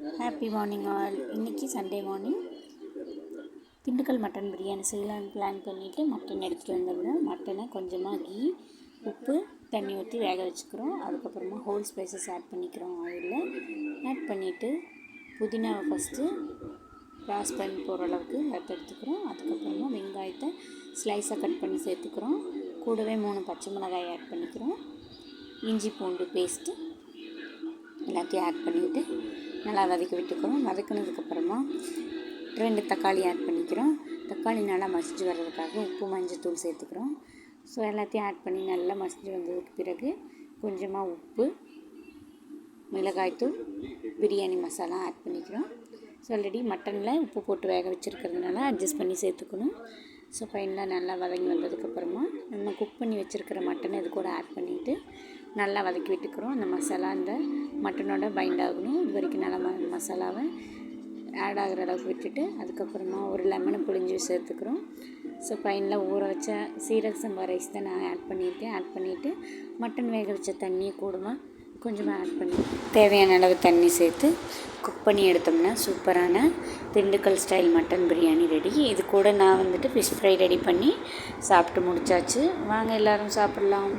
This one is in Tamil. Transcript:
ஹாப்பி மார்னிங் ஆல் இன்றைக்கி Sunday morning Dindigul mutton biryani செய்யலான்னு பிளான் பண்ணிவிட்டு மட்டன் எடுத்துகிட்டு வந்துடுறோம். மட்டனை கொஞ்சமாக கீ உப்பு தண்ணி ஊற்றி வேக வச்சுக்கிறோம். அதுக்கப்புறமா ஹோல் ஸ்பைசஸ் ஆட் பண்ணிக்கிறோம் ஆயிலில் ஆட் பண்ணிவிட்டு புதினாவை ஃபஸ்ட்டு க்ராஸ் பண்ணி போகிற அளவுக்கு வறுத்து எடுத்துக்கிறோம். அதுக்கப்புறமா வெங்காயத்தை ஸ்லைஸாக கட் பண்ணி சேர்த்துக்கிறோம். கூடவே மூணு பச்சை மிளகாய் ஆட் பண்ணிக்கிறோம். இஞ்சி பூண்டு பேஸ்ட்டு எல்லாத்தையும் ஆட் பண்ணிவிட்டு நல்லா வதக்கி விட்டுக்கிறோம் வதக்கினதுக்கப்புறமா ரெண்டு தக்காளி ஆட் பண்ணிக்கிறோம். தக்காளி நல்லா மசிஞ்சு வர்றதுக்காக உப்பு மஞ்சத்தூள் சேர்த்துக்கிறோம். ஸோ எல்லாத்தையும் ஆட் பண்ணி நல்லா மசிஞ்சு வந்ததுக்கு பிறகு கொஞ்சமாக உப்பு மிளகாய்த்தூள் பிரியாணி மசாலா ஆட் பண்ணிக்கிறோம். ஸோ ஆல்ரெடி மட்டனில் உப்பு போட்டு வேக வச்சுருக்கிறதுனால அட்ஜஸ்ட் பண்ணி சேர்த்துக்கணும். ஸோ ஃபைனலாக நல்லா வதங்கி வந்ததுக்கப்புறமா நம்ம குக் பண்ணி வச்சுருக்கிற மட்டனை இது கூட ஆட் பண்ணிவிட்டு நல்லா வதக்கி விட்டுக்கிறோம். அந்த மசாலா அந்த மட்டனோட பைண்ட் ஆகணும். இது வரைக்கும் நல்லா ம மசாலாவை ஆட் ஆகிற அளவுக்கு விட்டுட்டு அதுக்கப்புறமா ஒரு லெமனை புளிஞ்சு சேர்த்துக்கிறோம். ஸோ ஃபைனலாக ஊற வச்ச சீரக சம்பா ரைஸ் தான் நான் ஆட் பண்ணியிருக்கேன். ஆட் பண்ணிவிட்டு மட்டன் வேக வச்ச தண்ணியை கூடமா கொஞ்சமாக ஆட் பண்ணி. தேவையான அளவு தண்ணி சேர்த்து குக் பண்ணி எடுத்தோம்னா சூப்பரான Dindigul style mutton biryani ready இது கூட நான் வந்துட்டு ஃபிஷ் ஃப்ரை ரெடி பண்ணி சாப்பிட்டு முடிச்சாச்சு. வாங்க எல்லோரும் சாப்பிட்லாம்.